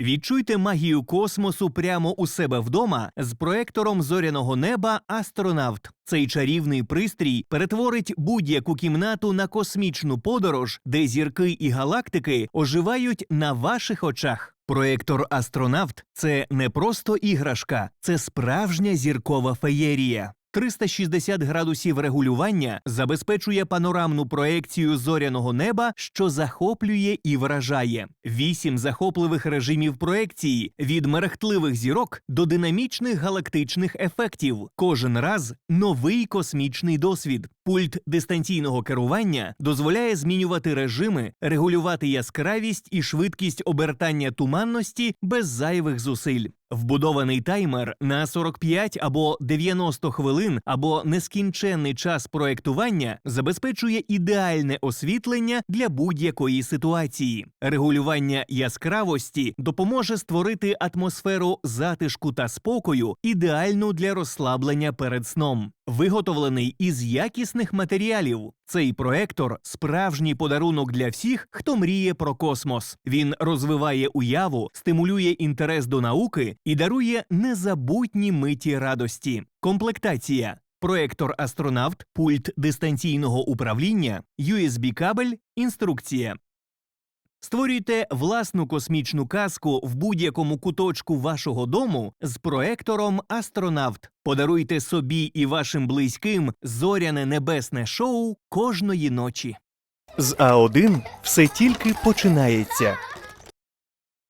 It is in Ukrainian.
Відчуйте магію космосу прямо у себе вдома з проектором зоряного неба Астронавт. Цей чарівний пристрій перетворить будь-яку кімнату на космічну подорож, де зірки і галактики оживають на ваших очах. Проектор Астронавт це не просто іграшка, це справжня зіркова феєрія. 360 градусів регулювання забезпечує панорамну проекцію зоряного неба, що захоплює і вражає. Вісім захопливих режимів проекції від мерехтливих зірок до динамічних галактичних ефектів. Кожен раз новий космічний досвід. Пульт дистанційного керування дозволяє змінювати режими, регулювати яскравість і швидкість обертання туманності без зайвих зусиль. Вбудований таймер на 45 або 90 хвилин або нескінченний час проектування забезпечує ідеальне освітлення для будь-якої ситуації. Регулювання яскравості допоможе створити атмосферу затишку та спокою, ідеальну для розслаблення перед сном. Виготовлений із якісних матеріалів. Цей проектор справжній подарунок для всіх, хто мріє про космос. Він розвиває уяву, стимулює інтерес до науки і дарує незабутні миті радості. Комплектація. Проектор Астронавт, пульт дистанційного управління, USB-кабель, інструкція. Створюйте власну космічну казку в будь-якому куточку вашого дому з проектором Астронавт. Подаруйте собі і вашим близьким зоряне небесне шоу кожної ночі. З А1 все тільки починається.